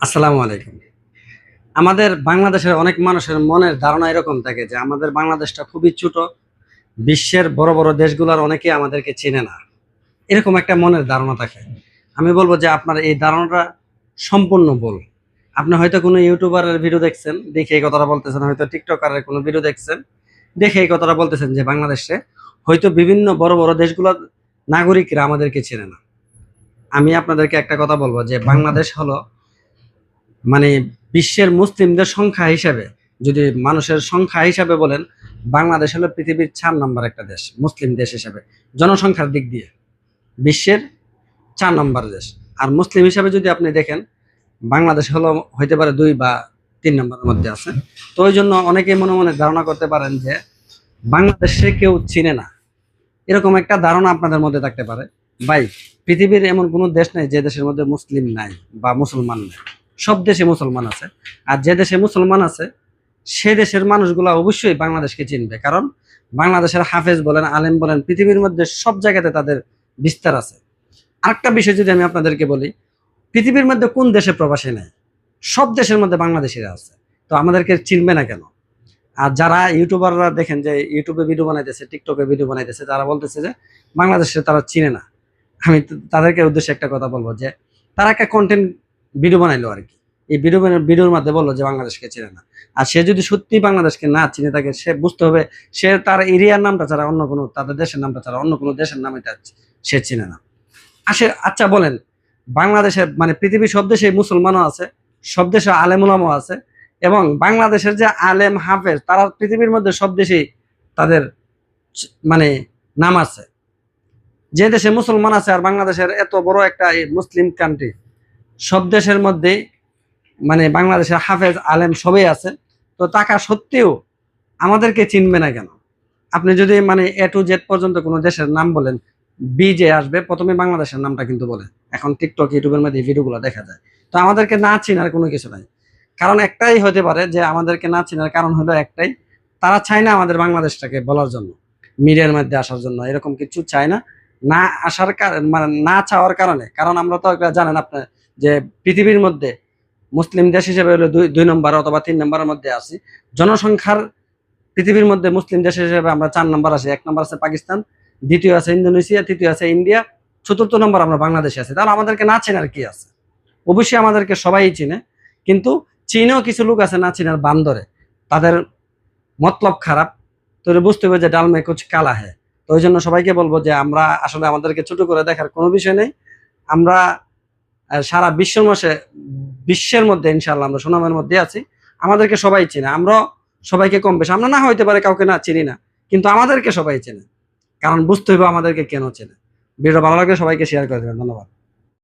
আসসালামু আলাইকুম। আমাদের বাংলাদেশের অনেক মানুষের মনের ধারণা এরকম থাকে যে আমাদের বাংলাদেশটা খুবই ছোট, বিশ্বের বড় বড় দেশগুলোর অনেকে আমাদেরকে চেনে না। এরকম একটা মনের ধারণা থাকে। আমি বলব যে আপনার এই ধারণাটা সম্পূর্ণ ভুল। আপনি হয়তো কোনো ইউটিউবারের ভিডিও দেখছেন, দেখে এই কথাটা বলতেছেন, হয়তো টিকটকারের কোনো ভিডিও দেখছেন, দেখে এই কথাটা বলতেছেন যে বাংলাদেশে হয়তো বিভিন্ন বড় বড় দেশগুলোর নাগরিকরা আমাদেরকে চেনে না। আমি আপনাদেরকে একটা কথা বলব যে বাংলাদেশ হলো মানে বিশ্বের মুসলিমদের সংখ্যা হিসাবে, যদি মানুষের সংখ্যা হিসাবে বলেন, বাংলাদেশ হলো পৃথিবীর চার নম্বর একটা দেশ, মুসলিম দেশ হিসাবে, জনসংখ্যার দিক দিয়ে। বিশ্বের চার নম্বর দেশ। আর মুসলিম হিসাবে যদি আপনি দেখেন, বাংলাদেশ হলো, হইতে পারে দুই বা তিন নম্বরের মধ্যে আছে। তো ওই জন্য অনেকেই মনে মনে ধারণা করতে পারেন যে, বাংলাদেশে কেউ চিনে না। এরকম একটা ধারণা আপনাদের মধ্যে থাকতে পারে। ভাই, পৃথিবীর এমন কোনো দেশ নেই যে দেশের মধ্যে মুসলিম নাই বা মুসলমান নেই। সব দেশে মুসলমান আছে। আর যে দেশে মুসলমান আছে, সে দেশের মানুষগুলো অবশ্যই বাংলাদেশকে চিনবে। কারণ বাংলাদেশের হাফেজ বলেন, আলেম বলেন, পৃথিবীর মধ্যে সব জায়গাতে তাদের বিস্তার আছে। আরেকটা বিষয় যদি আমি আপনাদেরকে বলি, পৃথিবীর মধ্যে কোন দেশে প্রবাসী নেই? সব দেশের মধ্যে বাংলাদেশিরা আছে। তো আমাদেরকে চিনবে না কেন? আর যারা ইউটিউবাররা দেখেন যে ইউটিউবে ভিডিও বানাইতেছে টিকটকে ভিডিও বানাইতেছে, তারা বলতেছে যে বাংলাদেশে তারা চিনে না। আমি তাদেরকে উদ্দেশ্যে একটা কথা বলব যে, তারা একটা কন্টেন্ট ভিডিও বানাইলো আর কি। এই ভিডিও ভিডিওর মাধ্যমে বলল যে বাংলাদেশকে চেনে না। আর সে যদি সত্যি বাংলাদেশকে না চিনে থাকে, সে বুঝতে হবে সে তার এরিয়ার নামটা ছাড়া অন্য কোনো, তাদের দেশের নামটা ছাড়া অন্য কোনো দেশের নাম এটা সে চিনে না। আসে আচ্ছা বলেন, বাংলাদেশের মানে পৃথিবীর সব দেশে মুসলমানও আছে, সব দেশে আলেমুলামও আছে, এবং বাংলাদেশের যে আলেম হাফেজ, তারা পৃথিবীর মধ্যে সব দেশেই তাদের মানে নাম আছে। যে দেশে মুসলমান আছে আর বাংলাদেশের এত বড় একটা মুসলিম কান্ট্রি সব দেশের মধ্যেই মানে বাংলাদেশের হাফেজ, আলেম সবই আছে। তো টাকা সত্ত্বেও আমাদেরকে চিনবে না কেন? আপনি যদি মানে এ টু জেড পর্যন্ত কোনো দেশের নাম বলেন বি যে আসবে, প্রথমে বাংলাদেশের নামটা কিন্তু বলে এখন টিকটক ইউটিউবের মধ্যে ভিডিওগুলো দেখা যায়। তো আমাদেরকে না চিনার কোনো কিছু নাই। কারণ একটাই হতে পারে যে আমাদেরকে না চিনার কারণ হলো একটাই, তারা চায় না আমাদের বাংলাদেশটাকে বলার জন্য, মিডিয়ার মধ্যে আসার জন্য। এরকম কিছু চায় না। না আসার কারণ মানে না চাওয়ার কারণে। কারণ আমরা তো জানেন আপনি যে পৃথিবীর মধ্যে মুসলিম দেশ হিসেবে হলো দুই দুই নম্বর অথবা তিন নম্বরের মধ্যে আছি। জনসংখ্যার পৃথিবীর মধ্যে মুসলিম দেশ হিসেবে আমরা চার নম্বর আছি। এক নম্বর আছে পাকিস্তান, দ্বিতীয় আছে ইন্দোনেশিয়া, তৃতীয় আছে ইন্ডিয়া, চতুর্থ নম্বর আমরা বাংলাদেশে আছি। তাহলে আমাদেরকে না চেনার কি আছে? অবশ্যই আমাদেরকে সবাই চিনে, কিন্তু চীনেও কিছু লোক আছে না চিনার বান্দরে। তাদের মতলব খারাপ। তো বুঝতে হবে যে ডালমে কুচ কালা হ্যাঁ তো ওই জন্য সবাইকে বলব যে আমরা আসলে আমাদেরকে ছোট করে দেখার কোনো বিষয় নেই। আমরা সারা বিশ্বের মাসে বিশ্বের মধ্যে ইনশাল্লাহ আমরা সুনামের মধ্যে আছি। আমাদেরকে সবাই চিনে। আমরা সবাইকে কম বেশি। আমরা না হইতে পারে কাউকে না চিনি না, কিন্তু আমাদেরকে সবাই চেনে। কারণ বুঝতে হইব আমাদেরকে কেন চেনে। ভিডিও ভালো লাগলে সবাইকে শেয়ার করে দেবেন। ধন্যবাদ।